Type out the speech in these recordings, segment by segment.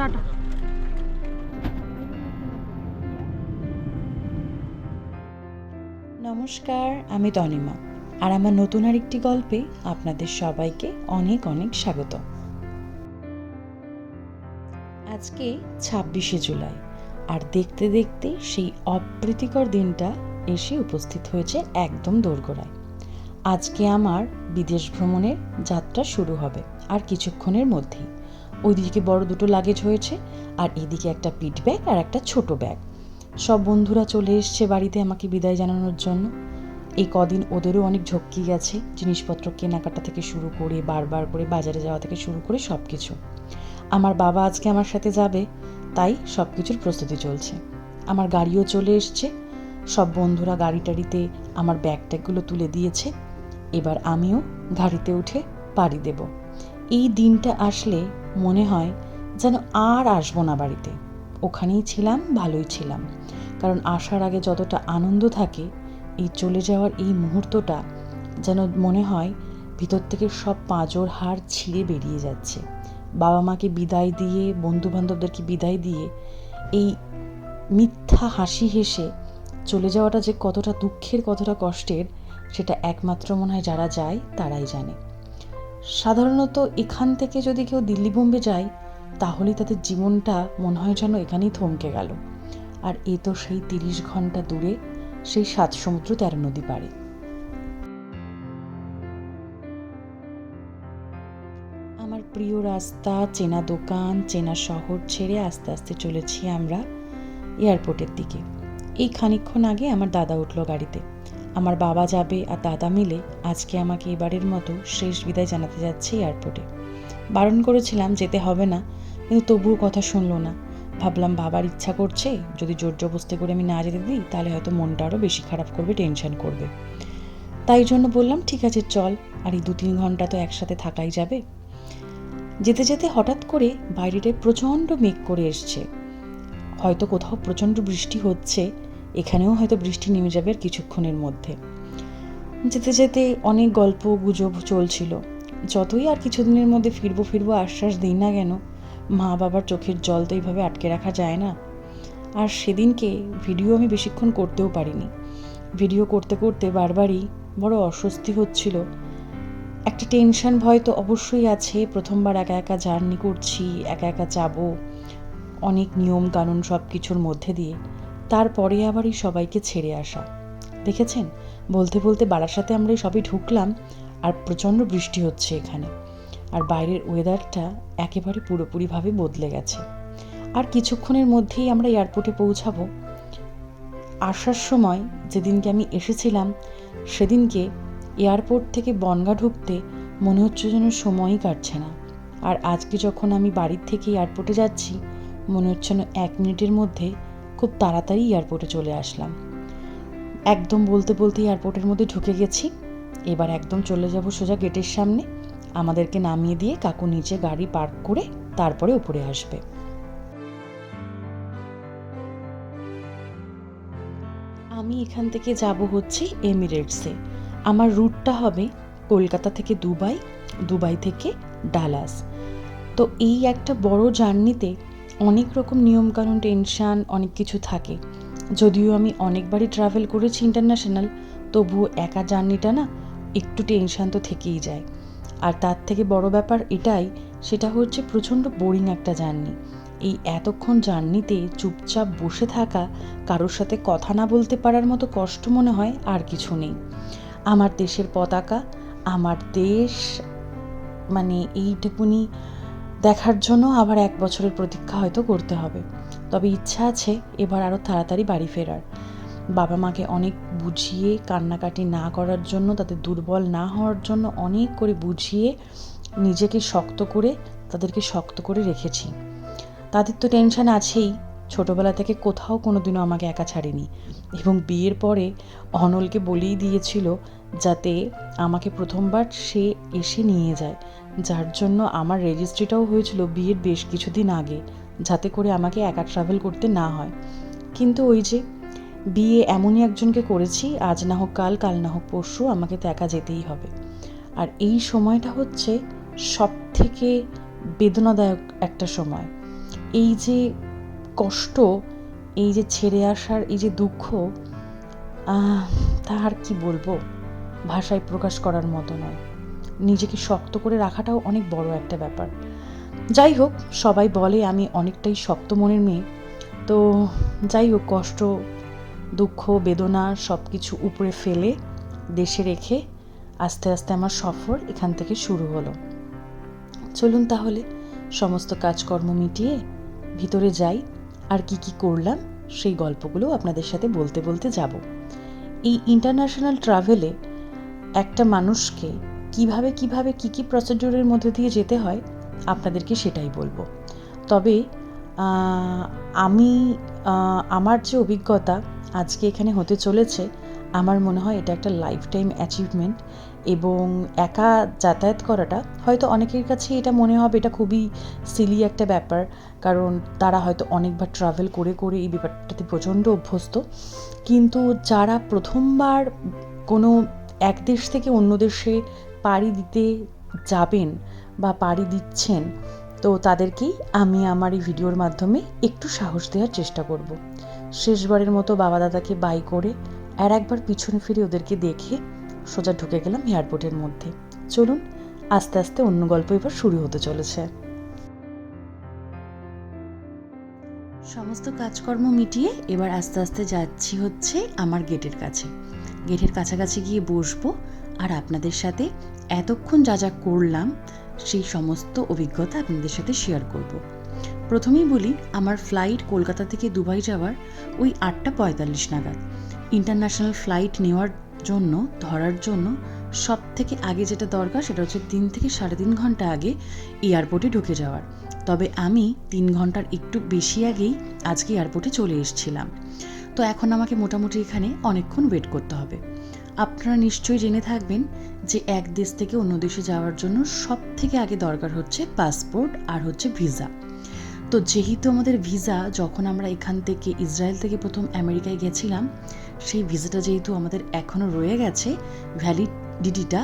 Tata. নমস্কার, আমি তনিমা। আর আমার নতুন আরেকটি গল্পে আপনাদের সবাইকে অনেক অনেক স্বাগত। আজকে ছাব্বিশে জুলাই, আর দেখতে দেখতে সেই অপ্রীতিকর দিনটা এসে উপস্থিত হয়েছে একদম দোরগোড়ায়। আজকে আমার বিদেশ ভ্রমণের যাত্রা শুরু হবে, আর কিছুক্ষণের মধ্যেই। ওইদিকে বড় দুটো লাগেজ হয়েছে আর এদিকে একটা পিট ব্যাগ আর একটা ছোট ব্যাগ সব বন্ধুরা চলে এসছে বাড়িতে আমাকে বিদায় জানানোর জন্য। এই কদিন ওদেরও অনেক ঝক্কি গেছে, জিনিসপত্র কেনাকাটা থেকে শুরু করে, বারবার করে বাজারে যাওয়া থেকে শুরু করে সব কিছু আমার বাবা আজকে আমার সাথে যাবে, তাই সব কিছুর প্রস্তুতি চলছে। আমার গাড়িও চলে এসছে, সব বন্ধুরা গাড়ি টাড়িতে আমার ব্যাগ ট্যাগগুলো তুলে দিয়েছে। এবার আমিও গাড়িতে উঠে পাড়ি দেব। এই দিনটা আসলে মনে হয় যেন আর আসব না বাড়িতে। ওখানেই ছিলাম, ভালোই ছিলাম। কারণ আসার আগে যতটা আনন্দ থাকে, এই চলে যাওয়ার এই মুহূর্তটা যেন মনে হয় ভিতর থেকে সব পাঁজর হাড় ছিঁড়ে বেরিয়ে যাচ্ছে। বাবা মাকে বিদায় দিয়ে বন্ধু বান্ধবদেরকে বিদায় দিয়ে এই মিথ্যা হাসি হেসে চলে যাওয়াটা যে কতটা দুঃখের, কতটা কষ্টের, সেটা একমাত্র মনে হয় যারা যায়, তারাই জানে। সাধারণত এখান থেকে যদি কেউ দিল্লি বোম্বে যায়, তাহলে তাদের জীবনটা মনে হয় যেন এখানেই থমকে গেল। আর এ তো সেই তিরিশ ঘণ্টা দূরে, সেই সাত সমুদ্র তেরো নদী পারে আমার প্রিয় রাস্তা, চেনা দোকান, চেনা শহর ছেড়ে আস্তে আস্তে চলেছি আমরা এয়ারপোর্টের দিকে। এই খানিকক্ষণ আগে আমার দাদা উঠল গাড়িতে। আমার বাবা যাবে আর দাদা মিলে আজকে আমাকে এবারের মতো শেষ বিদায় জানাতে যাচ্ছে এয়ারপোর্টে। বারণ করেছিলাম যেতে হবে না, কিন্তু তবুও কথা শুনলো না। ভাবলাম বাবার ইচ্ছা করছে, যদি জোর জবস্তি করে আমি না যেতে দিই, তাহলে হয়তো মনটা আরও বেশি খারাপ করবে, টেনশন করবে। তাই জন্য বললাম, ঠিক আছে, চল, আর এই দু তিন ঘণ্টা তো একসাথে থাকাই যাবে। যেতে যেতে হঠাৎ করে বাইরেটায় প্রচণ্ড মেঘ করে এসছে। হয়তো কোথাও প্রচণ্ড বৃষ্টি হচ্ছে এখানেও হয়তো বৃষ্টি নেমে যাবে আর কিছুক্ষণের মধ্যে। যেতে যেতে অনেক গল্প, গুজব চলছিল। যতই আর কিছুদিনের মধ্যে ফিরবো ফিরবো আশ্বাস দিই না কেন, মা বাবার চোখের জল তো এইভাবে আটকে রাখা যায় না। আর সেদিনকে ভিডিও আমি বেশিক্ষণ করতেও পারিনি। ভিডিও করতে করতে বারবারই বড় অস্বস্তি হচ্ছিল। একটা টেনশন ভয় তো অবশ্যই আছে, প্রথমবার একা একা জার্নি করছি, একা একা যাব, অনেক নিয়ম কানুন সব কিছুর মধ্যে দিয়ে। তারপরে আবার এই সবাইকে ছেড়ে আসা। দেখেছেন? বলতে বলতে বারাসাতে আমরা সবই ঢুকলাম, আর প্রচণ্ড বৃষ্টি হচ্ছে এখানে। আর বাইরের ওয়েদারটা একেবারে পুরোপুরিভাবে বদলে গেছে। আর কিছুক্ষণের মধ্যেই আমরা এয়ারপোর্টে পৌঁছাবো। আসার সময় যেদিনকে আমি এসেছিলাম, সেদিনকে এয়ারপোর্ট থেকে বনগা ঢুকতে মনে হচ্ছে যেন সময়ই কাটছে না। আর আজকে যখন আমি বাড়ির থেকে এয়ারপোর্টে যাচ্ছি, মনে হচ্ছে যেন এক মিনিটের মধ্যে খুব তাড়াতাড়ি এয়ারপোর্টে চলে আসলাম। একদম বলতে বলতে এয়ারপোর্টের মধ্যে ঢুকে গেছি। এবার একদম চলে যাব সোজা গেটের সামনে। আমাদেরকে নামিয়ে দিয়ে কাকু নিচে গাড়ি পার্ক করে তারপরে উপরে আসবে। আমি এখান থেকে যাব হচ্ছে এমিরেটসে। আমার রুটটা হবে কলকাতা থেকে দুবাই দুবাই থেকে ডালাস। তো এই একটা বড় জার্নিতে অনেক রকম নিয়মকানুন টেনশান অনেক কিছু থাকে। যদিও আমি অনেকবারই ট্রাভেল করেছি ইন্টারন্যাশনাল তবুও একা জার্নিটা না একটু টেনশান তো থেকেই যায়। আর তার থেকে বড় ব্যাপার এটাই, সেটা হচ্ছে প্রচণ্ড বোরিং একটা জার্নি এই এতক্ষণ জার্নিতে চুপচাপ বসে থাকা, কারোর সাথে কথা না বলতে পারার মতো কষ্ট মনে হয় আর কিছু নেই। আমার দেশের পতাকা, আমার দেশ মানে এইটুকুনি দেখার জন্য আবার এক বছরের প্রতীক্ষা হয়তো করতে হবে। তবে ইচ্ছা আছে এবার আরও তাড়াতাড়ি বাড়ি ফেরার। বাবা মাকে অনেক বুঝিয়ে কান্নাকাটি না করার জন্য, তাদের দুর্বল না হওয়ার জন্য অনেক করে বুঝিয়ে নিজেকে শক্ত করে, তাদেরকে শক্ত করে রেখেছি। তাদের তো টেনশন আছেই, ছোটবেলা থেকে কোথাও কোনো দিনও আমাকে একা ছাড়েনি। এবং বিয়ের পরে অনলকে বলেই দিয়েছিল যাতে আমাকে প্রথমবার সে এসে নিয়ে যায়। যার জন্য আমার রেজিস্ট্রিটাও হয়েছিল বিয়ের বেশ কিছুদিন আগে, যাতে করে আমাকে একা ট্রাভেল করতে না হয়। কিন্তু ওই যে, বিয়ে এমনই একজনকে করেছি, আজ না হোক কাল কাল না হোক পরশু আমাকে তো একা যেতেই হবে। আর এই সময়টা হচ্ছে সব থেকে বেদনাদায়ক একটা সময়। এই যে কষ্ট, এই যে ছেড়ে আসার এই যে দুঃখ তা আর কি বলব? ভাষায় প্রকাশ করার মতো নয়। নিজেকে শক্ত করে রাখাটাও অনেক বড় একটা ব্যাপার। যাই হোক, সবাই বলে আমি অনেকটাই শক্ত মনের মেয়ে। তো যাই হোক, কষ্ট, দুঃখ, বেদনা সব কিছু উপরে ফেলে দেশে রেখে আস্তে আস্তে আমার সফর এখান থেকে শুরু হলো। চলুন তাহলে, সমস্ত কাজকর্ম মিটিয়ে ভিতরে যাই। আর কি কি করলাম, সেই গল্পগুলো আপনাদের সাথে বলতে বলতে যাব। এই ইন্টারন্যাশনাল ট্রাভেলে একটা মানুষকে কীভাবে কীভাবে, কি কি প্রসিডিউরের মধ্যে দিয়ে যেতে হয়, আপনাদেরকে সেটাই বলব। তবে আমি আমার যে অভিজ্ঞতা আজকে এখানে হতে চলেছে, আমার মনে হয় এটা একটা লাইফ টাইম অ্যাচিভমেন্ট এবং একা যাতায়াত করাটা, হয়তো অনেকের কাছে এটা মনে হবে, এটা খুবই সিলি একটা ব্যাপার, কারণ তারা হয়তো অনেকবার ট্রাভেল করে করে এই ব্যাপারটাতে প্রচণ্ড অভ্যস্ত। কিন্তু যারা প্রথমবার কোনো এক দেশ থেকে অন্য দেশে পাড়ি দিতে যাবেন বা পাড়ি দিচ্ছেন, তো তাদেরকেই আমি আমার এই ভিডিওর মাধ্যমে একটু সাহস দেওয়ার চেষ্টা করব। শেষবারের মতো বাবা দাদাকে বাই করে আর একবার পিছনে ফিরে ওদেরকে দেখে সোজা ঢুকে গেলাম এয়ারপোর্টের মধ্যে। চলুন, আস্তে আস্তে অন্য গল্প এবার শুরু হতে চলেছে। সমস্ত কাজকর্ম মিটিয়ে এবার আস্তে আস্তে যাচ্ছি হচ্ছে আমার গেটের কাছে। গেটের কাছাকাছি গিয়ে বসবো আর আপনাদের সাথে এতক্ষণ যা যা করলাম, সেই সমস্ত অভিজ্ঞতা আপনাদের সাথে শেয়ার করব। প্রথমেই বলি, আমার ফ্লাইট কলকাতা থেকে দুবাই যাওয়ার ওই আটটা পঁয়তাল্লিশ নাগাদ। ইন্টারন্যাশনাল ফ্লাইট নেওয়ার জন্য, ধরার জন্য সব থেকে আগে যেটা দরকার, সেটা হচ্ছে তিন থেকে সাড়ে তিন ঘণ্টা আগে এয়ারপোর্টে ঢুকে যাওয়ার। তবে আমি তিন ঘণ্টার একটু বেশি আগেই আজকে এয়ারপোর্টে চলে এসেছিলাম। তো এখন আমাকে মোটামুটি এখানে অনেকক্ষণ ওয়েট করতে হবে। আপনারা নিশ্চয়ই জেনে থাকবেন যে এক দেশ থেকে অন্য দেশে যাওয়ার জন্য সব থেকে আগে দরকার হচ্ছে পাসপোর্ট আর হচ্ছে ভিসা। তো যেহেতু আমাদের ভিসা, যখন আমরা এখান থেকে ইসরায়েল থেকে প্রথম আমেরিকায় গেছিলাম, সেই ভিসাটা যেহেতু আমাদের এখনও রয়ে গেছে ভ্যালিডিটিটা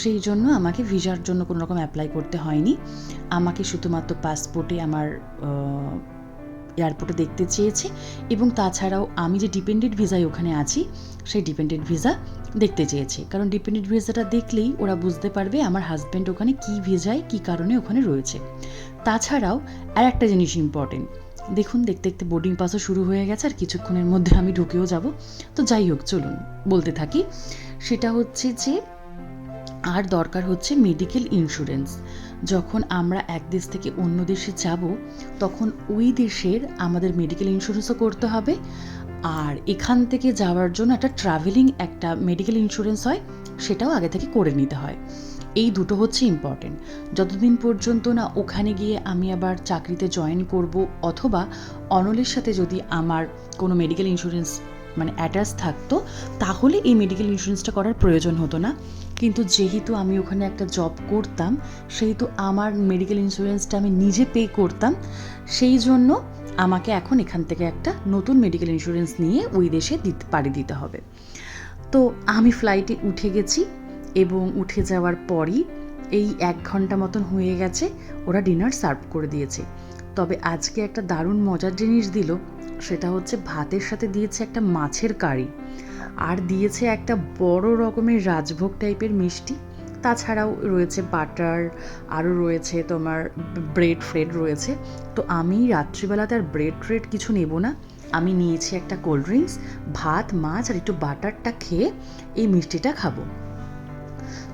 সেই জন্য আমাকে ভিসার জন্য কোনো রকম অ্যাপ্লাই করতে হয়নি। আমাকে শুধুমাত্র পাসপোর্টে আমার এয়ারপোর্টে দেখতে চেয়েছে এবং তাছাড়াও আমি যে ডিপেন্ডেন্ট ভিসায় ওখানে আছি, সেই ডিপেন্ডেন্ট ভিসা দেখতে চেয়েছে। কারণ ডিপেন্ডেন্ট ভিসাটা দেখলেই ওরা বুঝতে পারবে আমার হাজব্যান্ড ওখানে কী ভিসায়, কী কারণে ওখানে রয়েছে। তাছাড়াও আর একটা জিনিস ইম্পর্টেন্ট দেখুন দেখতে দেখতে বোর্ডিং পাসও শুরু হয়ে গেছে আর কিছুক্ষণের মধ্যে আমি ঢুকেও যাব। তো যাই হোক, চলুন বলতে থাকি। সেটা হচ্ছে যে আর দরকার হচ্ছে মেডিকেল ইন্স্যুরেন্স যখন আমরা এক দেশ থেকে অন্য দেশে যাব, তখন ওই দেশের আমাদের মেডিকেল ইন্স্যুরেন্সও করতে হবে। আর এখান থেকে যাওয়ার জন্য একটা ট্রাভেলিং একটা মেডিকেল ইন্স্যুরেন্স হয়, সেটাও আগে থেকে করে নিতে হয়। এই দুটো হচ্ছে ইম্পর্টেন্ট যতদিন পর্যন্ত না ওখানে গিয়ে আমি আবার চাকরিতে জয়েন করব, অথবা অনলের সাথে যদি আমার কোনো মেডিকেল ইন্স্যুরেন্স মানে অ্যাটাচ থাকতো, তাহলে এই মেডিকেল ইন্স্যুরেন্সটা করার প্রয়োজন হতো না। কিন্তু যেহেতু আমি ওখানে একটা জব করতাম, সেহেতু আমার মেডিকেল ইন্স্যুরেন্সটা আমি নিজে পে করতাম, সেই জন্য আমাকে এখন এখান থেকে একটা নতুন মেডিকেল ইন্স্যুরেন্স নিয়ে ওই দেশে দিতে, পাড়ি দিতে হবে। তো আমি ফ্লাইটে উঠে গেছি এবং উঠে যাওয়ার পরই এই এক ঘণ্টা মতন হয়ে গেছে, ওরা ডিনার সার্ভ করে দিয়েছে। তবে আজকে একটা দারুণ মজার জিনিস দিল। সেটা হচ্ছে ভাতের সাথে দিয়েছে একটা মাছের কারি আর দিয়েছে একটা বড় রকমের রাজভোগ টাইপের মিষ্টি। তাছাড়াও রয়েছে বাটার, আরও রয়েছে তোমার ব্রেড ফ্রেড রয়েছে। তো আমি রাত্রিবেলাতে আর ব্রেড ফ্রেড কিছু নেব না। আমি নিয়েছি একটা কোল্ড ড্রিঙ্কস, ভাত, মাছ আর একটু বাটারটা খেয়ে এই মিষ্টিটা খাব।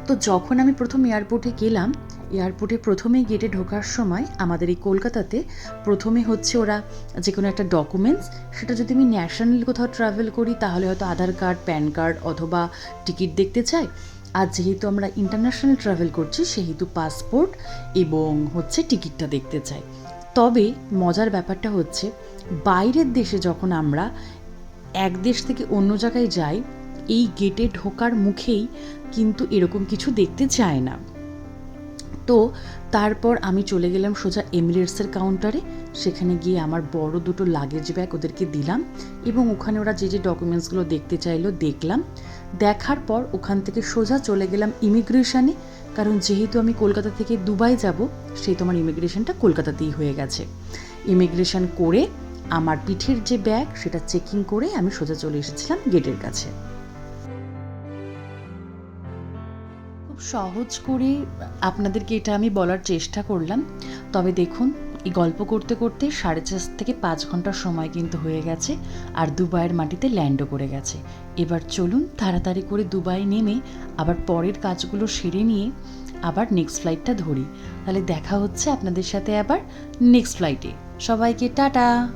তো যখন আমি প্রথম এয়ারপোর্টে গেলাম এয়ারপোর্টে প্রথমে গেটে ঢোকার সময় আমাদের এই কলকাতাতে প্রথমে হচ্ছে ওরা যে কোনো একটা ডকুমেন্টস সেটা যদি আমি ন্যাশনাল কোথাও ট্রাভেল করি, তাহলে হয়তো আধার কার্ড প্যান কার্ড অথবা টিকিট দেখতে চাই। আর যেহেতু আমরা ইন্টারন্যাশনাল ট্রাভেল করছি, সেহেতু পাসপোর্ট এবং হচ্ছে টিকিটটা দেখতে চাই। তবে মজার ব্যাপারটা হচ্ছে, বাইরের দেশে যখন আমরা এক দেশ থেকে অন্য জায়গায় যাই, এই গেটে ঢোকার মুখেই কিন্তু এরকম কিছু দেখতে চায় না। তো তারপর আমি চলে গেলাম সোজা এমিরেটসের কাউন্টারে সেখানে গিয়ে আমার বড় দুটো লাগেজ ব্যাগ ওদেরকে দিলাম এবং ওখানে ওরা যে যে ডকুমেন্টসগুলো দেখতে চাইলো দেখলাম। দেখার পর ওখান থেকে সোজা চলে গেলাম ইমিগ্রেশনে কারণ যেহেতু আমি কলকাতা থেকে দুবাই যাব, সেই তোমার ইমিগ্রেশনটা কলকাতাতেই হয়ে গেছে। ইমিগ্রেশন করে আমার পিঠের যে ব্যাগ সেটা চেকিং করে আমি সোজা চলে এসেছিলাম গেটের কাছে। সহজ করে আপনাদেরকে এটা আমি বলার চেষ্টা করলাম। তবে দেখুন, এই গল্প করতে করতে সাড়ে চার থেকে পাঁচ ঘণ্টার সময় কিন্তু হয়ে গেছে আর দুবাইয়ের মাটিতে ল্যান্ডও করে গেছে। এবার চলুন তাড়াতাড়ি করে দুবাই নেমে আবার পরের কাজগুলো সেরে নিয়ে আবার নেক্সট ফ্লাইটটা ধরি। তাহলে দেখা হচ্ছে আপনাদের সাথে আবার নেক্সট ফ্লাইটে সবাইকে টাটা!